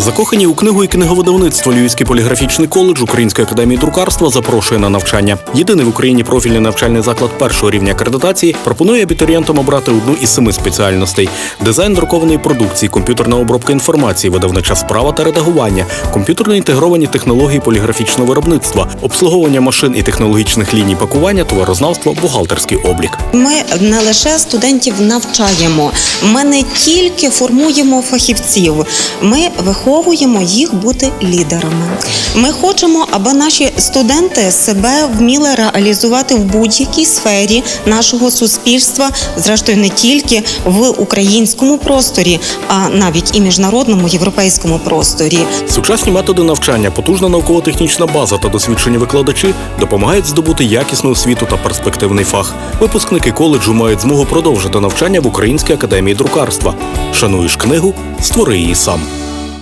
Закохані у книгу і книговидавництво Львівський поліграфічний коледж Української академії друкарства запрошує на навчання. Єдиний в Україні профільний навчальний заклад першого рівня акредитації пропонує абітурієнтам обрати одну із семи спеціальностей: дизайн друкованої продукції, комп'ютерна обробка інформації, видавнича справа та редагування, комп'ютерно інтегровані технології поліграфічного виробництва, обслуговування машин і технологічних ліній пакування, товарознавство, бухгалтерський облік. Ми не лише студентів навчаємо, ми не тільки формуємо фахівців, ми виховуємо їх бути лідерами. Ми хочемо, аби наші студенти себе вміли реалізувати в будь-якій сфері нашого суспільства, зрештою не тільки в українському просторі, а навіть і міжнародному європейському просторі. Сучасні методи навчання, потужна науково-технічна база та досвідчені викладачі допомагають здобути якісну освіту та перспективний фах. Випускники коледжу мають змогу продовжити навчання в Українській академії друкарства. Шануєш книгу, створи її сам.